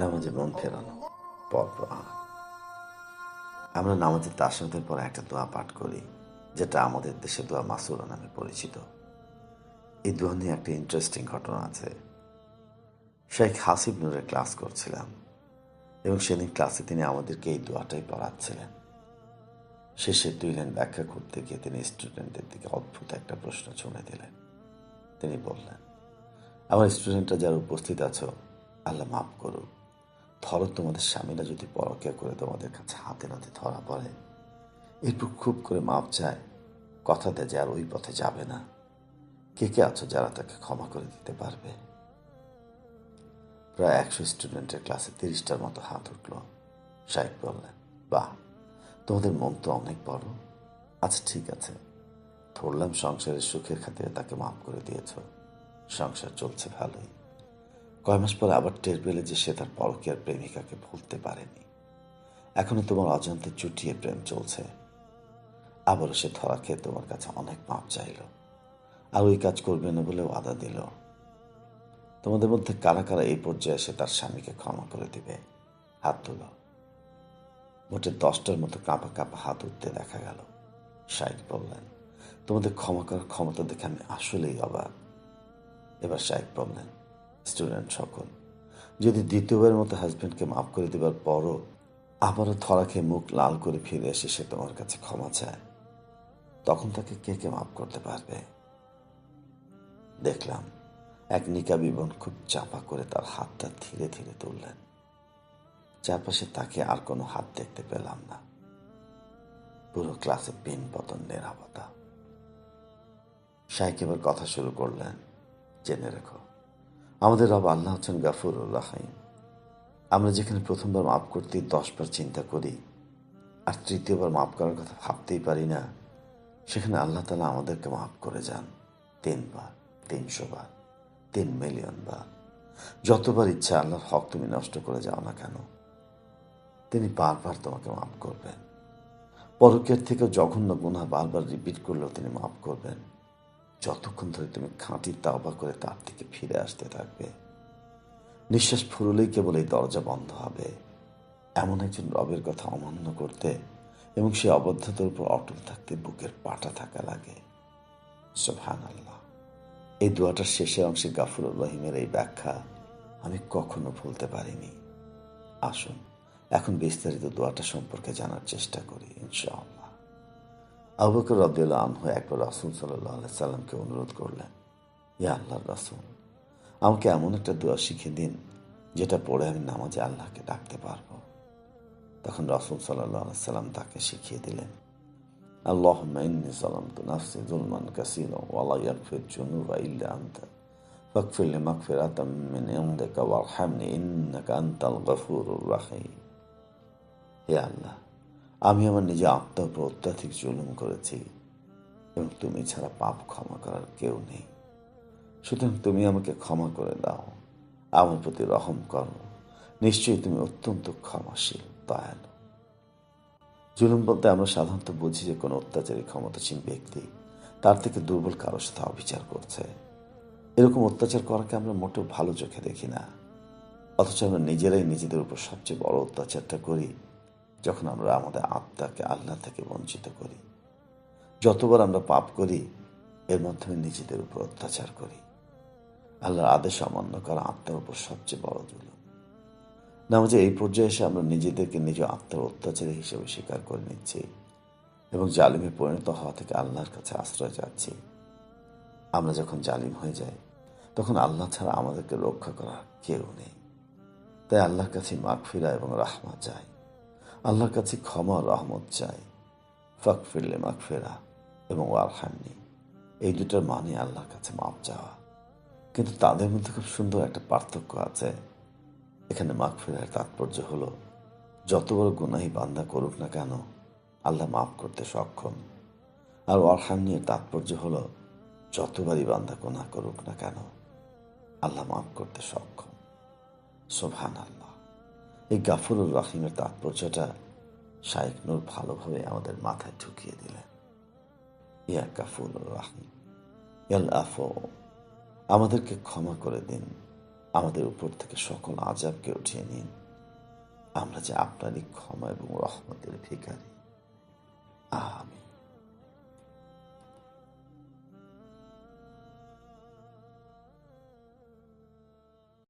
নামাজে মন ফেরানো, পরপর আমরা নামাজের তাসনদের পর একটা দোয়া পাঠ করি, যেটা আমাদের দেশে দোয়া মাসুরা নামে পরিচিত। এই দোয়া নিয়ে একটা ইন্টারেস্টিং ঘটনা আছে। শেখ হাসিব নুরের ক্লাস করছিলাম, এবং সেদিন ক্লাসে তিনি আমাদেরকে এই দোয়াটাই পড়াচ্ছিলেন। শেষে দুই লাইন ব্যাখ্যা করতে গিয়ে তিনি স্টুডেন্টদের দিকে অদ্ভুত একটা প্রশ্ন ছুঁড়ে দিলেন। তিনি বললেন আমার স্টুডেন্টরা যারা উপস্থিত আছো, আল্লাহ মাফ করো ধরো তোমাদের স্বামীরা যদি পরকিয়া করে তোমাদের কাছে হাতে নাতে ধরা পড়ে, এরপর খুব করে মাপ চায়, কথা দেয় যে আর ওই পথে যাবে না। কে কে আছো যারা তাকে ক্ষমা করে দিতে পারবে? প্রায় একশো স্টুডেন্টের ক্লাসে তিরিশটার মতো হাত উঠল। সাহেব বললেন, বাহ, তোমাদের মন তো অনেক বড়। আচ্ছা ঠিক আছে। ধরলাম সংসারের সুখের খাতিরে তাকে মাফ করে দিয়েছ। সংসার চলছে ভালোই। কয় মাস পরে আবার টের পেলে যে সে তার পরকীয়ার প্রেমিকাকে ভুলতে পারেনি। এখনও তোমার অজান্তে চুটিয়ে প্রেম চলছে। আবারও সে ধরা খেয়ে তোমার কাছে অনেক মাপ চাইল। আর ওই কাজ করবে না বলে আদা দিল। তোমাদের মধ্যে কারা কারা এই পর্যায়ে এসে তার স্বামীকে ক্ষমা করে দিবে? হাত তুলো মোটে দশটার মতো কাঁপা কাঁপা হাত উঠতে দেখা গেল। শাইক বললেন, তোমাদের ক্ষমা করার ক্ষমতা দেখে আমি আসলেই অবাক। এবার শাইক বললেন স্টুডেন্ট সকল। যদি দ্বিতীয়বারের মতো হাজব্যান্ডকে মাফ করে দেবার পরও আবারও ধরা খেয়ে মুখ লাল করে ফিরে এসে সে তোমার কাছে ক্ষমা চায়, তখন তাকে কে কে মাফ করতে পারবে? দেখলাম, এক নিকা বিবন খুব চাপা করে তার হাতটা ধীরে ধীরে তুললেন। চারপাশে তাকে আর কোনো হাত দেখতে পেলাম না। পুরো ক্লাসে পিন পতন, নিরাপত্তা। শাইক এবার কথা শুরু করলেন জেনে রেখো। আমাদের রব আল্লাহ হচ্ছেন গাফুরুর রাহিম। আমরা যেখানে প্রথমবার মাফ করতে দশবার চিন্তা করি, আর তৃতীয়বার মাফ করার কথা ভাবতেই পারি না, সেখানে আল্লাহ তালা আমাদেরকে মাফ করে যান। তিনবার, তিনশো বার, তিন মিলিয়ন বার। যতবার ইচ্ছা আল্লাহর হক তুমি নষ্ট করে যাও না কেন, তিনি বারবার তোমাকে মাফ করবেন। পরকের থেকে জঘন্য গুণা বারবার রিপিট করলেও তিনি মাফ করবেন। যতক্ষণ ধরে তুমি খাঁটি তাওবা করে তার থেকে ফিরে আসতে থাকবে, নিঃশ্বাস ফুরলেই কেবল এই দরজা বন্ধ হবে। এমন একজন রবের কথা অমান্য করতে এবং সে অবদ্ধতার উপর অটল থাকতে বুকের পাটা থাকা লাগে। সোহান আল্লাহ এই দোয়াটার শেষের অংশে গাফুরুর রহিমের এই ব্যাখ্যা আমি কখনো ভুলতে পারিনি। আসুন, এখন বিস্তারিত দোয়াটা সম্পর্কে জানার চেষ্টা করি, ইনশাআল্লাহ। আবুকর রব্দুল্লাহ আনহু একবার রাসুল সাল্লাহ সাল্লামকে অনুরোধ করলেন ইয়া আল্লাহর রাসুল, আমাকে এমন একটা দোয়া শিখে দিন যেটা পড়ে আমি নামাজে আল্লাহকে ডাকতে পারব। তখন রসুল সাল্লাহ সাল্লাম তাকে শিখিয়ে দিলেন আল্লাহ ইন্নি সালাম তো নাফসি জুলমান কাসিনো ওয়ালা ইয়াকফির জুনুবা ইল্লা আনতা ফাকফির লি মাগফিরাতাম মিন ইনদিকা ওয়ারহামনি ইন্নাকা আনতাল গফুরুর রাহিম। হে আল্লাহ আমি আমার নিজে আত্মার উপর অত্যাধিক জুলুম করেছি এবং তুমি ছাড়া পাপ ক্ষমা করার কেউ নেই। সুতরাং তুমি আমাকে ক্ষমা করে দাও। আমার প্রতি রহম করো। নিশ্চয়ই তুমি অত্যন্ত ক্ষমাশীল, দয়ালু। জুলুম বলতে আমরা সাধারণত বুঝি যে কোনো অত্যাচারী ক্ষমতাসীন ব্যক্তি তার থেকে দুর্বল কারোর সাথে অবিচার করছে। এরকম অত্যাচার করাকে আমরা মোটেও ভালো চোখে দেখি না। অথচ আমরা নিজেরাই নিজেদের উপর সবচেয়ে বড় অত্যাচারটা করি যখন আমরা আমাদের আত্মাকে, আল্লাহ থেকে বঞ্চিত করি, যতবার আমরা পাপ করি, এর মাধ্যমে নিজেদের উপর অত্যাচার করি। আল্লাহর আদেশ অমান্য করা আত্মার উপর সবচেয়ে বড় জুলুম। নামাজে এই পর্যায়ে এসে আমরা নিজেদেরকে নিজ আত্মার অত্যাচারী হিসেবে স্বীকার করে নিচ্ছি এবং জালিমে পরিণত হওয়া থেকে আল্লাহর কাছে আশ্রয় যাচ্ছি আমরা যখন জালিম হয়ে যাই, তখন আল্লাহ ছাড়া আমাদেরকে রক্ষা করার কেউ নেই। তাই আল্লাহর কাছে মাগফিরা এবং রাহমা চাই। আল্লাহর কাছে ক্ষমা রহমত চাই। ফাক ফিরলে মাগফেরা এবং ওয়ারহামনি। এই দুটার মানে আল্লাহর কাছে মাপ চাওয়া। কিন্তু তাদের মধ্যে খুব সুন্দর একটা পার্থক্য আছে। এখানে মাঘ ফেরার তাৎপর্য হলো, যত বড় গুনাহি বান্দা করুক না কেন, আল্লাহ মাফ করতে সক্ষম। আর নিয়ে তাৎপর্য হলো যতবারই বান্দা গোনা করুক না কেন, আল্লাহ মাফ করতে সক্ষম। সোভান আল্লাহ এই গাফুরুর রাহিমের তাৎপর্যটা শাইক নূর ভালোভাবে আমাদের মাথায় ঢুকিয়ে দিলেন। ইয়া গাফুরুর রাহিম, ইয়াল আফো, আমাদেরকে ক্ষমা করে দিন, আমাদের উপর থেকে সকল আজাবকে উঠিয়ে নিন। আমরা যে আপনারই ক্ষমা এবং রহমতের ভিক